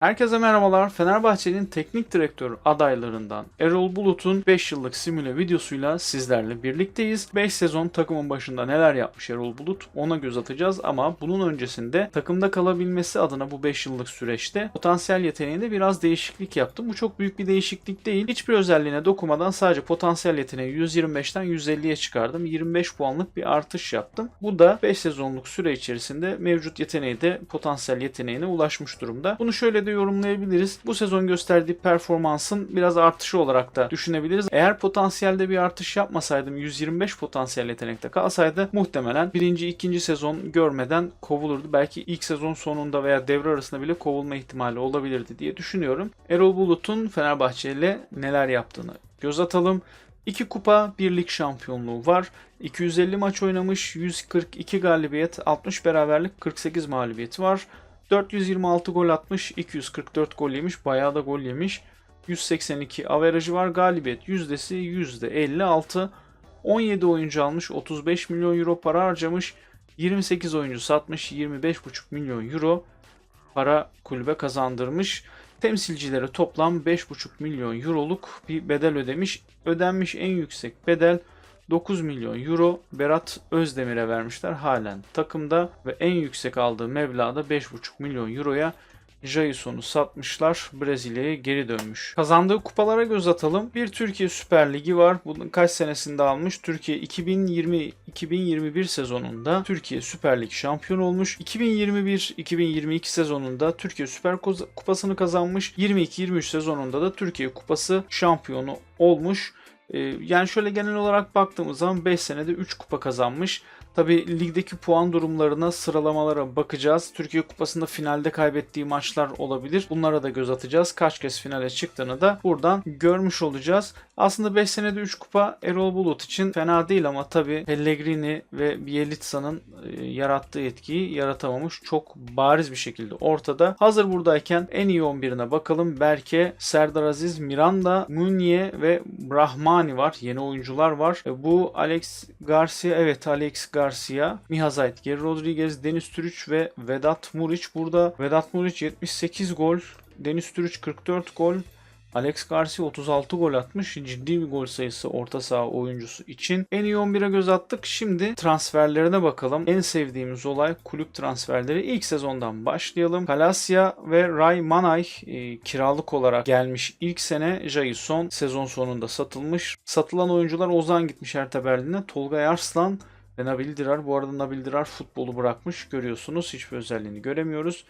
Herkese merhabalar. Fenerbahçe'nin teknik direktör adaylarından Erol Bulut'un 5 yıllık simüle videosuyla sizlerle birlikteyiz. 5 sezon takımın başında neler yapmış Erol Bulut ona göz atacağız ama bunun öncesinde takımda kalabilmesi adına bu 5 yıllık süreçte potansiyel yeteneğinde biraz değişiklik yaptım. Bu çok büyük bir değişiklik değil. Hiçbir özelliğine dokunmadan sadece potansiyel yeteneği 125'ten 150'ye çıkardım. 25 puanlık bir artış yaptım. Bu da 5 sezonluk süre içerisinde mevcut yeteneği de potansiyel yeteneğine ulaşmış durumda. Bunu şöyle de yorumlayabiliriz. Bu sezon gösterdiği performansın biraz artışı olarak da düşünebiliriz. Eğer potansiyelde bir artış yapmasaydım 125 potansiyel yetenekte kalsaydı muhtemelen birinci, ikinci sezon görmeden kovulurdu. Belki ilk sezon sonunda veya devre arasında bile kovulma ihtimali olabilirdi diye düşünüyorum. Erol Bulut'un Fenerbahçe ile neler yaptığını göz atalım. 2 kupa, 1 lig şampiyonluğu var. 250 maç oynamış, 142 galibiyet, 60 beraberlik, 48 mağlubiyeti var. 426 gol atmış, 244 gol yemiş, bayağı da gol yemiş. 182 averajı var. Galibiyet yüzdesi %56. 17 oyuncu almış, 35 milyon euro para harcamış. 28 oyuncu satmış, 25,5 milyon euro para kulübe kazandırmış. Temsilcilere toplam 5,5 milyon euroluk bir bedel ödemiş. Ödenmiş en yüksek bedel 9 milyon euro Berat Özdemir'e vermişler halen takımda ve en yüksek aldığı meblağda 5,5 milyon euroya Jason'u satmışlar. Brezilya'ya geri dönmüş. Kazandığı kupalara göz atalım. Bir Türkiye Süper Ligi var. Bunun kaç senesinde almış? Türkiye 2020-2021 sezonunda Türkiye Süper Lig şampiyon olmuş. 2021-2022 sezonunda Türkiye Süper Kupası'nı kazanmış. 22-23 sezonunda da Türkiye Kupası şampiyonu olmuş. Ee, Yani şöyle genel olarak baktığımız zaman 5 senede 3 kupa kazanmış. Tabi ligdeki puan durumlarına, sıralamalara bakacağız. Türkiye Kupası'nda finalde kaybettiği maçlar olabilir. Bunlara da göz atacağız. Kaç kez finale çıktığını da buradan görmüş olacağız. Aslında 5 senede 3 kupa Erol Bulut için fena değil ama tabi Pellegrini ve Bielitsa'nın e, yarattığı etkiyi yaratamamış. Çok bariz bir şekilde ortada. Hazır buradayken en iyi 11'ine bakalım. Berke, Serdar Aziz, Miranda, Munye ve Brahmani var. Yeni oyuncular var. E, Bu Alex Garcia, evet Alex Garcia, Miha Zayt, Geri Rodriguez, Deniz Türüç ve Vedat Muriç. Burada Vedat Muriç 78 gol, Deniz Türüç 44 gol, Alex Garcia 36 gol atmış. Ciddi bir gol sayısı orta saha oyuncusu için. En iyi 11'e göz attık. Şimdi transferlerine bakalım. En sevdiğimiz olay kulüp transferleri. İlk sezondan başlayalım. Kalasya ve Ray Manay e, kiralık olarak gelmiş. İlk sene Jason sezon sonunda satılmış. Satılan oyuncular Ozan gitmiş Berlin'e. Tolga Arslan ve Nabil Dirar. Bu arada Nabil Dirar futbolu bırakmış. Görüyorsunuz. Hiçbir özelliğini göremiyoruz.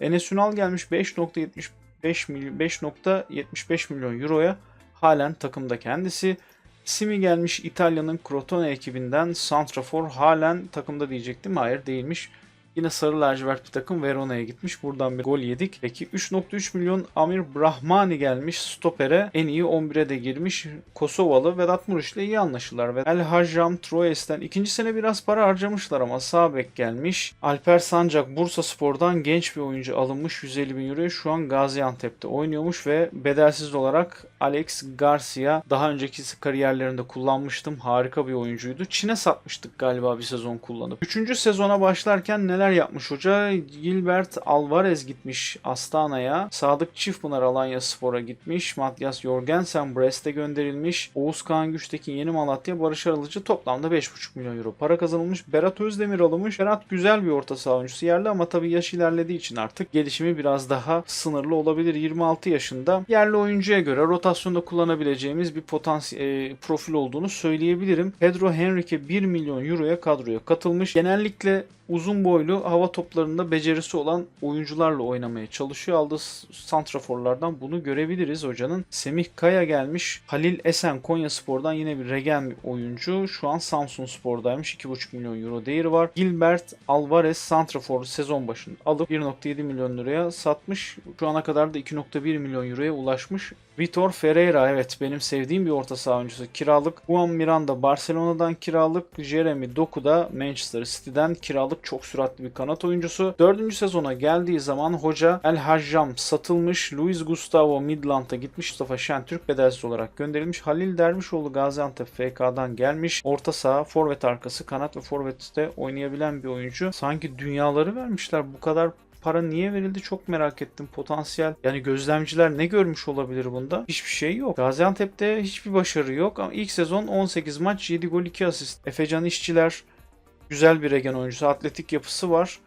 Enes Ünal gelmiş 5.75 5 milyon 5.75 milyon euroya halen takımda kendisi. Simi gelmiş İtalya'nın Crotone ekibinden Santrafor halen takımda diyecektim. Hayır değilmiş. Yine sarı lacivert bir takım Verona'ya gitmiş. Buradan bir gol yedik. Peki 3.3 milyon Amir Brahmani gelmiş. Stopere en iyi 11'e de girmiş. Kosovalı Vedat Muriç ile iyi anlaşırlar. Ve El Hajram Troyes'ten ikinci sene biraz para harcamışlar ama sağ bek gelmiş. Alper Sancak Bursa Spor'dan genç bir oyuncu alınmış 150 bin euroya. Şu an Gaziantep'te oynuyormuş ve bedelsiz olarak Alex Garcia daha önceki kariyerlerinde kullanmıştım. Harika bir oyuncuydu. Çin'e satmıştık galiba bir sezon kullanıp. Üçüncü sezona başlarken neler yapmış hoca? Gilbert Alvarez gitmiş Astana'ya. Sadık Çiftpınar Alanya Spor'a gitmiş. Matyas Jorgensen Brest'e gönderilmiş. Oğuz Kağan Güçtekin Yeni Malatya Barış Aralıcı toplamda 5,5 milyon euro para kazanılmış. Berat Özdemir alınmış. Berat güzel bir orta saha oyuncusu yerli ama tabii yaş ilerlediği için artık gelişimi biraz daha sınırlı olabilir. 26 yaşında. Yerli oyuncuya göre rotasyonda kullanabileceğimiz bir potansiyel e, profil olduğunu söyleyebilirim. Pedro Henrique 1 milyon euroya kadroya katılmış. Genellikle uzun boylu hava toplarında becerisi olan oyuncularla oynamaya çalışıyor. Aldığı santraforlardan bunu görebiliriz hocanın. Semih Kaya gelmiş. Halil Esen Konya Spor'dan yine bir regen oyuncu. Şu an Samsun Spor'daymış. 2,5 milyon euro değeri var. Gilbert Alvarez santraforu sezon başında alıp 1.7 milyon liraya satmış. Şu ana kadar da 2.1 milyon euroya ulaşmış. Vitor Ferreira evet benim sevdiğim bir orta saha oyuncusu. Kiralık. Juan Miranda Barcelona'dan kiralık. Jeremy Doku da Manchester City'den kiralık çok süratli bir kanat oyuncusu. Dördüncü sezona geldiği zaman hoca El Hajjam satılmış. Luis Gustavo Midland'a gitmiş. Mustafa Şentürk bedelsiz olarak gönderilmiş. Halil Dervişoğlu Gaziantep FK'dan gelmiş. Orta saha, forvet arkası, kanat ve forvette oynayabilen bir oyuncu. Sanki dünyaları vermişler. Bu kadar para niye verildi çok merak ettim. Potansiyel yani gözlemciler ne görmüş olabilir bunda? Hiçbir şey yok. Gaziantep'te hiçbir başarı yok ama ilk sezon 18 maç 7 gol 2 asist. Efecan İşçiler güzel bir regen oyuncusu. Atletik yapısı var.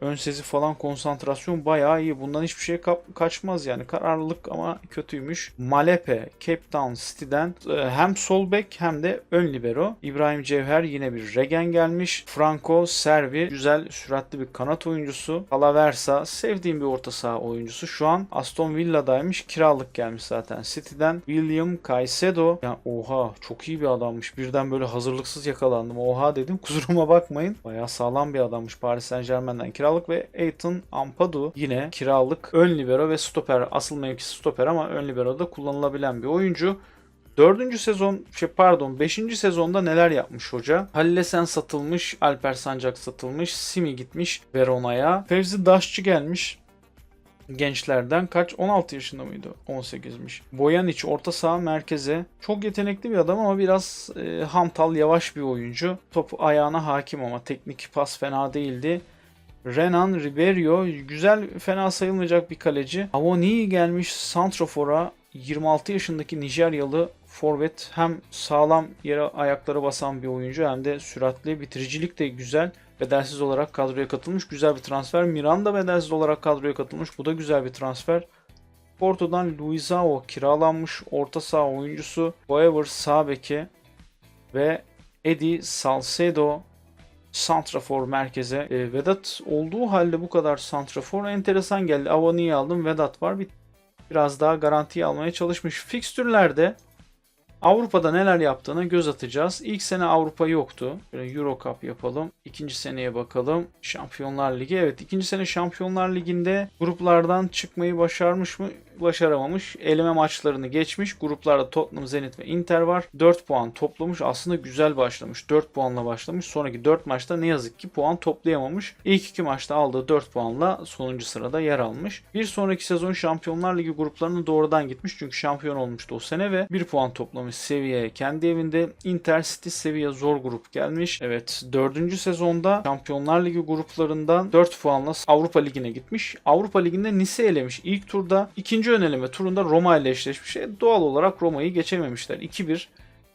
Ön sezi falan konsantrasyon bayağı iyi. Bundan hiçbir şey kaçmaz yani. Kararlılık ama kötüymüş. Malepe, Cape Town City'den e, hem sol bek hem de ön libero. İbrahim Cevher yine bir regen gelmiş. Franco Servi güzel süratli bir kanat oyuncusu. Alaversa sevdiğim bir orta saha oyuncusu. Şu an Aston Villa'daymış. Kiralık gelmiş zaten City'den. William Caicedo. Ya oha çok iyi bir adammış. Birden böyle hazırlıksız yakalandım. Oha dedim. Kusuruma bakmayın. Bayağı sağlam bir adammış. Paris Saint Germain'den kiralık ve Ethan Ampadu yine kiralık. Ön libero ve stoper. Asıl mevkisi stoper ama ön libero'da kullanılabilen bir oyuncu. Dördüncü sezon, şey pardon, beşinci sezonda neler yapmış hoca? Halil Esen satılmış, Alper Sancak satılmış, Simi gitmiş Verona'ya. Fevzi Daşçı gelmiş. Gençlerden kaç? 16 yaşında mıydı? 18'miş. Boyaniç orta saha merkeze. Çok yetenekli bir adam ama biraz e, hantal, yavaş bir oyuncu. Top ayağına hakim ama teknik pas fena değildi. Renan Ribeiro güzel fena sayılmayacak bir kaleci. Avoni gelmiş Santrafor'a 26 yaşındaki Nijeryalı forvet hem sağlam yere ayakları basan bir oyuncu hem de süratli bitiricilik de güzel. Bedelsiz olarak kadroya katılmış. Güzel bir transfer. Miranda bedelsiz olarak kadroya katılmış. Bu da güzel bir transfer. Porto'dan Luizao kiralanmış orta saha oyuncusu. Boever sağ beki ve Eddie Salcedo Santrafor merkeze. E, Vedat olduğu halde bu kadar Santrafor enteresan geldi. Avani'yi aldım. Vedat var. Bir, biraz daha garantiye almaya çalışmış. Fikstürlerde Avrupa'da neler yaptığına göz atacağız. İlk sene Avrupa yoktu. Böyle Euro Cup yapalım. İkinci seneye bakalım. Şampiyonlar Ligi. Evet ikinci sene Şampiyonlar Ligi'nde gruplardan çıkmayı başarmış mı? Başaramamış. Eleme maçlarını geçmiş. Gruplarda Tottenham, Zenit ve Inter var. 4 puan toplamış. Aslında güzel başlamış. 4 puanla başlamış. Sonraki 4 maçta ne yazık ki puan toplayamamış. İlk 2 maçta aldığı 4 puanla sonuncu sırada yer almış. Bir sonraki sezon Şampiyonlar Ligi gruplarına doğrudan gitmiş. Çünkü şampiyon olmuştu o sene ve 1 puan toplamış seviyeye. Kendi evinde Inter City seviye zor grup gelmiş. Evet 4. sezonda Şampiyonlar Ligi gruplarından 4 puanla Avrupa Ligi'ne gitmiş. Avrupa Ligi'nde Nice elemiş. İlk turda ikinci ön eleme turunda Roma ile eşleşmiş. E, Doğal olarak Roma'yı geçememişler. 2-1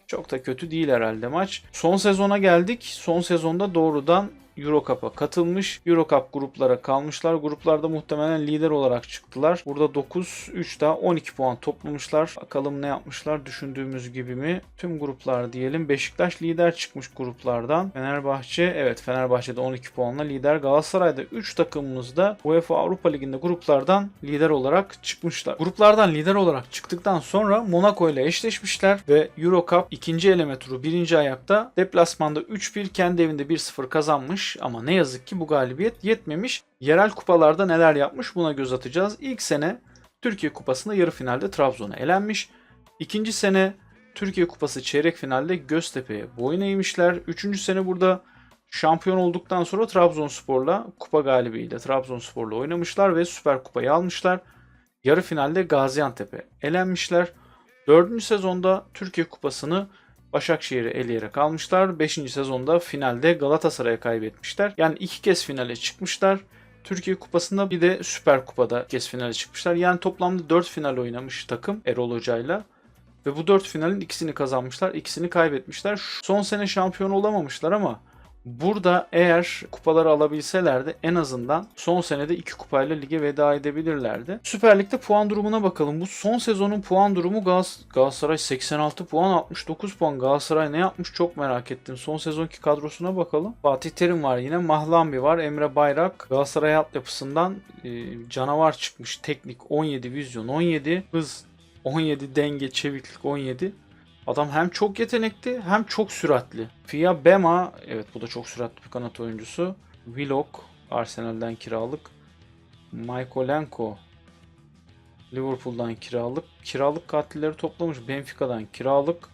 çok da kötü değil herhalde maç. Son sezona geldik. Son sezonda doğrudan Euro Cup'a katılmış. Euro Cup gruplara kalmışlar. Gruplarda muhtemelen lider olarak çıktılar. Burada 9, 3 daha 12 puan toplamışlar. Bakalım ne yapmışlar düşündüğümüz gibi mi? Tüm gruplar diyelim. Beşiktaş lider çıkmış gruplardan. Fenerbahçe evet Fenerbahçe'de 12 puanla lider. Galatasaray'da 3 takımımız da UEFA Avrupa Ligi'nde gruplardan lider olarak çıkmışlar. Gruplardan lider olarak çıktıktan sonra Monaco ile eşleşmişler ve Euro ikinci eleme turu birinci ayakta deplasmanda 3-1 kendi evinde 1-0 kazanmış ama ne yazık ki bu galibiyet yetmemiş. Yerel kupalarda neler yapmış buna göz atacağız. İlk sene Türkiye Kupası'nda yarı finalde Trabzon'a elenmiş. İkinci sene Türkiye Kupası çeyrek finalde Göztepe'ye boyun eğmişler. Üçüncü sene burada şampiyon olduktan sonra Trabzonspor'la kupa galibiyle Trabzonspor'la oynamışlar ve Süper Kupayı almışlar. Yarı finalde Gaziantep'e elenmişler. Dördüncü sezonda Türkiye Kupası'nı Başakşehir'i eleyerek almışlar. 5. sezonda finalde Galatasaray'a kaybetmişler. Yani iki kez finale çıkmışlar. Türkiye Kupası'nda bir de Süper Kupa'da kez finale çıkmışlar. Yani toplamda 4 final oynamış takım Erol Hoca'yla. Ve bu 4 finalin ikisini kazanmışlar, ikisini kaybetmişler. Son sene şampiyon olamamışlar ama burada eğer kupaları alabilselerdi en azından son senede iki kupayla lige veda edebilirlerdi. Süper Lig'de puan durumuna bakalım. Bu son sezonun puan durumu Gal Galatasaray 86 puan 69 puan. Galatasaray ne yapmış çok merak ettim. Son sezonki kadrosuna bakalım. Fatih Terim var yine. Mahlambi var. Emre Bayrak. Galatasaray altyapısından e, canavar çıkmış. Teknik 17, vizyon 17, hız 17, denge, çeviklik 17. Adam hem çok yetenekli hem çok süratli. Fia Bema, evet bu da çok süratli bir kanat oyuncusu. Willock, Arsenal'den kiralık. Mykolenko, Liverpool'dan kiralık. Kiralık katilleri toplamış. Benfica'dan kiralık.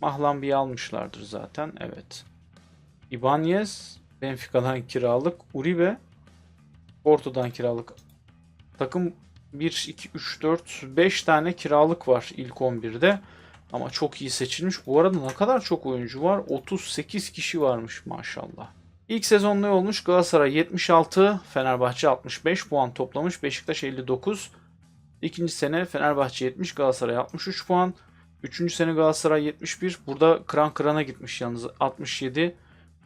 Mahlambi'yi almışlardır zaten. Evet. Ibanez, Benfica'dan kiralık. Uribe, Porto'dan kiralık. Takım 1, 2, 3, 4, 5 tane kiralık var ilk 11'de. Ama çok iyi seçilmiş. Bu arada ne kadar çok oyuncu var? 38 kişi varmış maşallah. İlk sezon ne olmuş? Galatasaray 76, Fenerbahçe 65 puan toplamış. Beşiktaş 59. İkinci sene Fenerbahçe 70, Galatasaray 63 puan. Üçüncü sene Galatasaray 71. Burada kıran kırana gitmiş yalnız 67.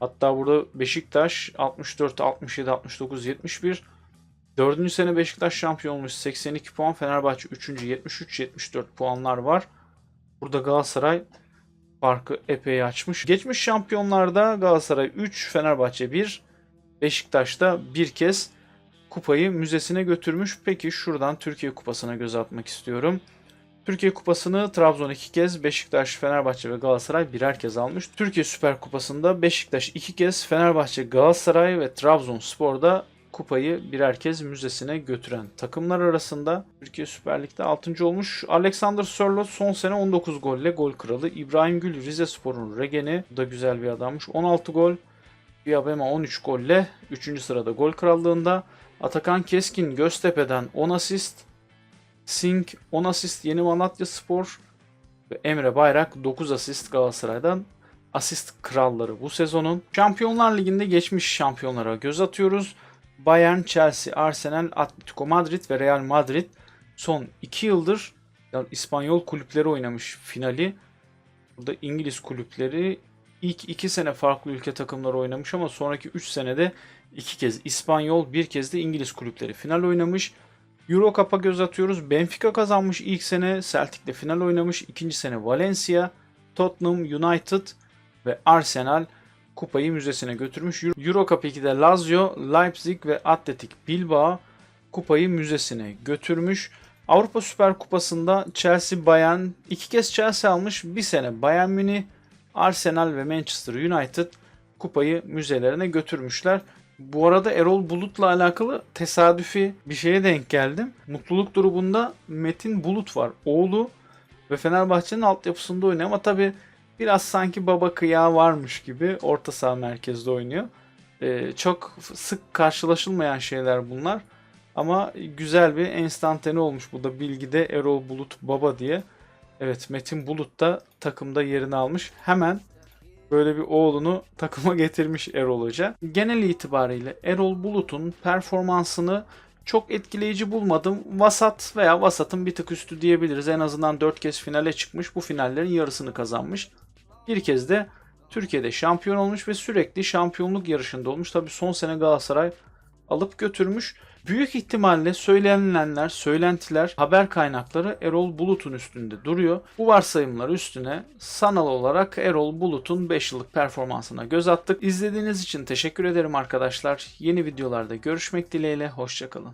Hatta burada Beşiktaş 64, 67, 69, 71. Dördüncü sene Beşiktaş şampiyon olmuş 82 puan. Fenerbahçe 3. 73, 74 puanlar var. Burada Galatasaray farkı epey açmış. Geçmiş şampiyonlarda Galatasaray 3, Fenerbahçe 1, Beşiktaş'ta bir kez kupayı müzesine götürmüş. Peki şuradan Türkiye Kupası'na göz atmak istiyorum. Türkiye Kupası'nı Trabzon iki kez, Beşiktaş, Fenerbahçe ve Galatasaray birer kez almış. Türkiye Süper Kupası'nda Beşiktaş iki kez, Fenerbahçe, Galatasaray ve Trabzonspor'da kupayı birer kez müzesine götüren takımlar arasında Türkiye Süper Lig'de 6. olmuş. Alexander Sörloth son sene 19 golle gol kralı. İbrahim Gül Rize Spor'un regeni. Bu da güzel bir adammış. 16 gol. Diabema 13 golle 3. sırada gol krallığında. Atakan Keskin Göztepe'den 10 asist. Sink 10 asist Yeni Malatya Spor ve Emre Bayrak 9 asist Galatasaray'dan asist kralları bu sezonun. Şampiyonlar Ligi'nde geçmiş şampiyonlara göz atıyoruz. Bayern, Chelsea, Arsenal, Atletico Madrid ve Real Madrid son 2 yıldır İspanyol kulüpleri oynamış finali. Burada İngiliz kulüpleri ilk 2 sene farklı ülke takımları oynamış ama sonraki 3 senede 2 kez İspanyol, bir kez de İngiliz kulüpleri final oynamış. Euro Cup'a göz atıyoruz. Benfica kazanmış ilk sene. Celtic'le final oynamış. İkinci sene Valencia, Tottenham, United ve Arsenal kupayı müzesine götürmüş. Euro Cup 2'de Lazio, Leipzig ve Atletik Bilbao kupayı müzesine götürmüş. Avrupa Süper Kupası'nda Chelsea Bayern iki kez Chelsea almış. Bir sene Bayern Münih, Arsenal ve Manchester United kupayı müzelerine götürmüşler. Bu arada Erol Bulut'la alakalı tesadüfi bir şeye denk geldim. Mutluluk grubunda Metin Bulut var. Oğlu ve Fenerbahçe'nin altyapısında oynuyor ama tabi biraz sanki baba kıyağı varmış gibi orta saha merkezde oynuyor. Ee, çok sık karşılaşılmayan şeyler bunlar. Ama güzel bir enstantane olmuş bu da bilgide Erol Bulut baba diye. Evet Metin Bulut da takımda yerini almış. Hemen böyle bir oğlunu takıma getirmiş Erol Hoca. Genel itibariyle Erol Bulut'un performansını çok etkileyici bulmadım. Vasat veya vasatın bir tık üstü diyebiliriz. En azından 4 kez finale çıkmış. Bu finallerin yarısını kazanmış. Bir kez de Türkiye'de şampiyon olmuş ve sürekli şampiyonluk yarışında olmuş. Tabii son sene Galatasaray alıp götürmüş. Büyük ihtimalle söylenilenler, söylentiler, haber kaynakları Erol Bulut'un üstünde duruyor. Bu varsayımlar üstüne sanal olarak Erol Bulut'un 5 yıllık performansına göz attık. İzlediğiniz için teşekkür ederim arkadaşlar. Yeni videolarda görüşmek dileğiyle, hoşçakalın.